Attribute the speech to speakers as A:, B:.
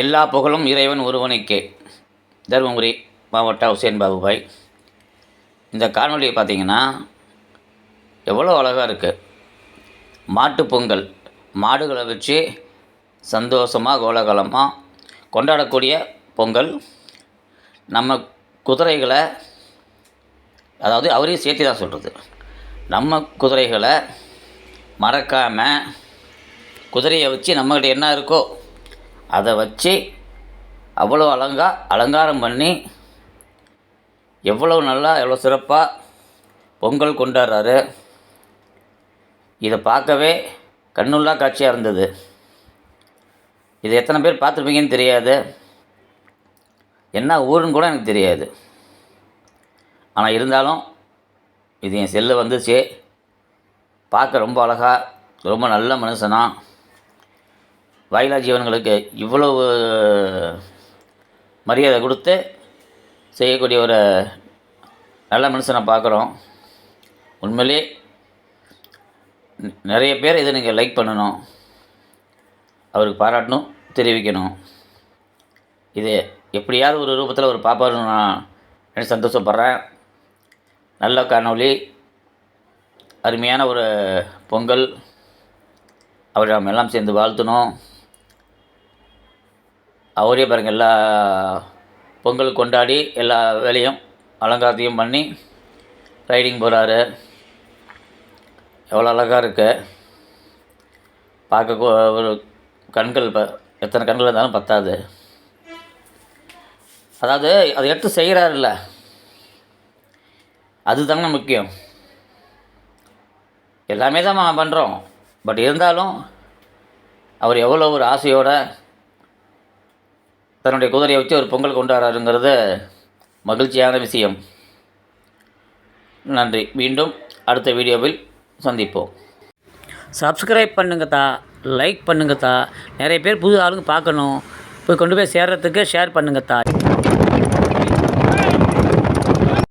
A: எல்லா புகழும் இறைவன் ஒருவனுக்கே. தருமபுரி மாவட்ட ஹுசேன் பாபுபாய். இந்த காணொலியை பார்த்தீங்கன்னா எவ்வளோ அழகாக இருக்குது மாட்டுப் பொங்கல் மாடுகளை வச்சு சந்தோஷமாக கோலகலமாக கொண்டாடக்கூடிய பொங்கல். நம்ம குதிரைகளை அதாவது அவரையும் சேர்த்து தான் சொல்கிறது நம்ம குதிரைகளை மறக்காமல் குதிரையை வச்சு நம்மகிட்ட என்ன இருக்கோ அதை வச்சு அவ்வளோ அலங்கா அலங்காரம் பண்ணி எவ்வளோ நல்லா எவ்வளோ சிறப்பாக பொங்கல் கொண்டாடுறாரு. இதை பார்க்கவே கண்ணுள்ளா காட்சியாக இருந்தது. இது எத்தனை பேர் பார்த்துருப்பீங்கன்னு தெரியாது. என்ன ஊருன்னு கூட எனக்கு தெரியாது. ஆனால் இருந்தாலும் இது என் செல்லு வந்துச்சு பார்க்க ரொம்ப அழகாக ரொம்ப நல்ல மனுஷனாக வாயிலா ஜீவன்களுக்கு இவ்வளவு மரியாதை கொடுத்து செய்யக்கூடிய ஒரு நல்ல மனுஷனை பார்க்குறோம். உண்மையிலே நிறைய பேர் இதை நீங்கள் லைக் பண்ணணும். அவருக்கு பாராட்டணும் தெரிவிக்கணும். இது எப்படியாவது ஒரு ரூபத்தில் ஒரு பாப்பாருன்னு நான் சந்தோஷப்படுறேன். நல்ல காணொலி அருமையான ஒரு பொங்கல். அவரை நம்ம எல்லாம் சேர்ந்து வாழ்த்தணும். அவரே பாருங்கள் எல்லா பொங்கல் கொண்டாடி எல்லா வேலையும் அலங்காரத்தையும் பண்ணி ரைடிங் போகிறாரு எவ்வளோ அழகாக இருக்கு. பார்க்க ஒரு கண்கள் இப்போ எத்தனை கண்கள் இருந்தாலும் பத்தாது. அதாவது அதை எடுத்து செய்கிறாருல்ல அதுதாங்க முக்கியம். எல்லாமே தான் நம்ம பண்ணுறோம் பட் இருந்தாலும் அவர் எவ்வளோ ஒரு ஆசையோடு தன்னுடைய குதிரையை வச்சு ஒரு பொங்கல் கொண்டாடுறாருங்கிறது மகிழ்ச்சியான விஷயம். நன்றி. மீண்டும் அடுத்த வீடியோவில் சந்திப்போம். சப்ஸ்கிரைப் பண்ணுங்கத்தா லைக் பண்ணுங்கத்தா நிறைய பேர் புது ஆளுங்க பார்க்கணும். போய் கொண்டு போய் சேர்கிறதுக்கு ஷேர் பண்ணுங்கத்தா